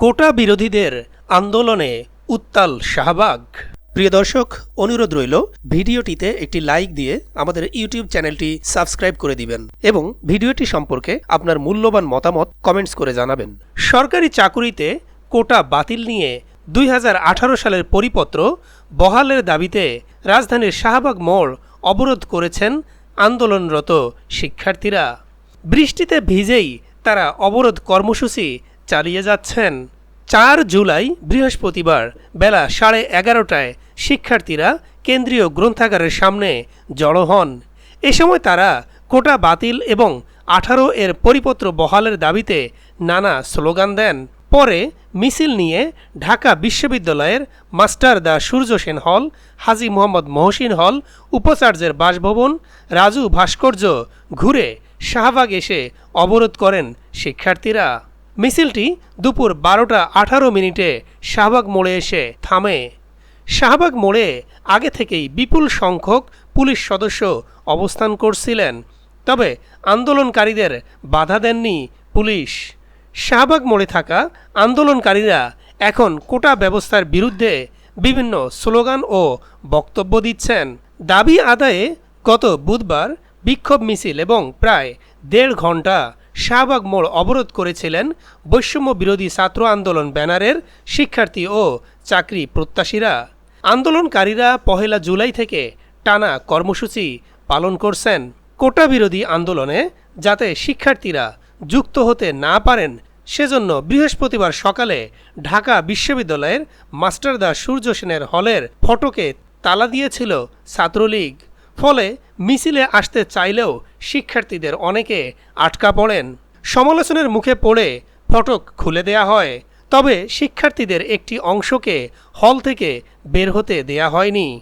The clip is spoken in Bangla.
কোটা বিরোধীদের আন্দোলনে উত্তাল শাহবাগ। প্রিয় দর্শক, অনুরোধ রইল, ভিডিওটিতে একটি লাইক দিয়ে আমাদের ইউটিউব চ্যানেলটি সাবস্ক্রাইব করে দিবেন এবং ভিডিওটি সম্পর্কে আপনার মূল্যবান মতামত কমেন্টস করে জানাবেন। সরকারি চাকুরিতে কোটা বাতিল নিয়ে দুই হাজার আঠারো সালের পরিপত্র বহালের দাবিতে রাজধানীর শাহবাগ মোড় অবরোধ করেছেন আন্দোলনরত শিক্ষার্থীরা। বৃষ্টিতে ভিজেই তারা অবরোধ কর্মসূচি চালিয়ে যাচ্ছেন। চার জুলাই, বৃহস্পতিবার, বেলা সাড়ে এগারোটায় শিক্ষার্থীরা কেন্দ্রীয় গ্রন্থাগারের সামনে জড়ো হন। এ সময় তারা কোটা বাতিল এবং আঠারো এর পরিপত্র বহালের দাবিতে নানা স্লোগান দেন। পরে মিছিল নিয়ে ঢাকা বিশ্ববিদ্যালয়ের মাস্টার দা সূর্য সেন হল, হাজী মোহাম্মদ মহসিন হল, উপাচার্যের বাসভবন, রাজু ভাস্কর্য ঘুরে শাহবাগ এসে অবরোধ করেন শিক্ষার্থীরা। মিছিলটি দুপুর বারোটা আঠারো মিনিটে শাহবাগ মোড়ে এসে থামে। শাহবাগ মোড়ে আগে থেকেই বিপুল সংখ্যক পুলিশ সদস্য অবস্থান করছিলেন, তবে আন্দোলনকারীদের বাধা দেননি পুলিশ। শাহবাগ মোড়ে থাকা আন্দোলনকারীরা এখন কোটা ব্যবস্থার বিরুদ্ধে বিভিন্ন স্লোগান ও বক্তব্য দিচ্ছেন। দাবি আদায়ে গত বুধবার বিক্ষোভ মিছিল এবং প্রায় দেড় ঘণ্টা শাহবাগ মোড় অবরোধ করেছিলেন বৈষম্য বিরোধী ছাত্র আন্দোলন ব্যানারের শিক্ষার্থী ও চাকরি প্রত্যাশীরা। আন্দোলনকারীরা পহেলা জুলাই থেকে টানা কর্মসূচি পালন করছেন। কোটা বিরোধী আন্দোলনে যাতে শিক্ষার্থীরা যুক্ত হতে না পারেন, সেজন্য বৃহস্পতিবার সকালে ঢাকা বিশ্ববিদ্যালয়ের মাস্টারদা সূর্য সেনের হলের ফটকে তালা দিয়েছিল ছাত্রলীগ। ফলে মিছিলে আসতে চাইলেও শিক্ষার্থীদের অনেকে আটকা পড়েন। সমালোচনার মুখে পড়ে ফটক খুলে দেয়া হয়, তবে শিক্ষার্থীদের একটি অংশকে হল থেকে বের হতে দেয়া হয়নি।